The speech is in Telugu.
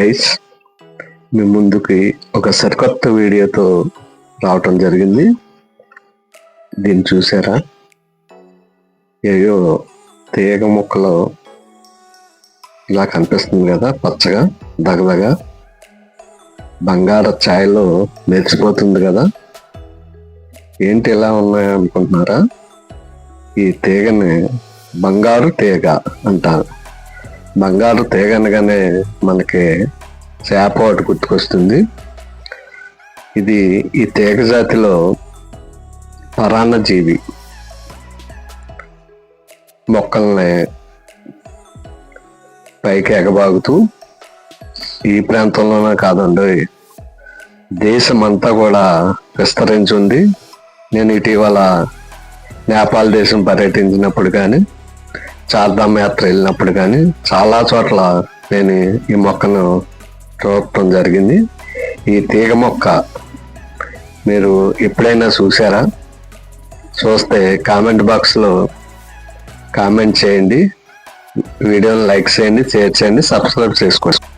గైస్ మీ ముందుకి ఒక సరికొత్త వీడియోతో రావటం జరిగింది. దీన్ని చూసారా? ఏయో తీగ ముక్కలు ఇలా కనిపిస్తుంది కదా పచ్చగా దగదగా. బంగార ఛాయలో మెరిసిపోతుంది కదా. ఏంటి ఇలా ఉన్నాయనుకుంటున్నారా? ఈ తీగని బంగారు తీగ అంటారు. బంగారు తీగ అనగానే మనకి చేప ఒకటి గుర్తుకొస్తుంది. ఇది ఈ తీగ జాతిలో పరాన్న జీవి. మొక్కల్ని పైకి ఎగబాగుతూ ఈ ప్రాంతంలోనే కాదండి దేశమంతా కూడా విస్తరించి ఉంది. నేను ఇటీవల నేపాల్ దేశం పర్యటించినప్పుడు కానీ చార్ధామ యాత్ర వెళ్ళినప్పుడు కానీ చాలా చోట్ల నేను ఈ మొక్కను చూడటం జరిగింది. ఈ తీగ మొక్క మీరు ఎప్పుడైనా చూసారా? చూస్తే కామెంట్ బాక్స్లో కామెంట్ చేయండి. వీడియోని లైక్ చేయండి షేర్ చేయండి సబ్స్క్రైబ్ చేసుకోండి.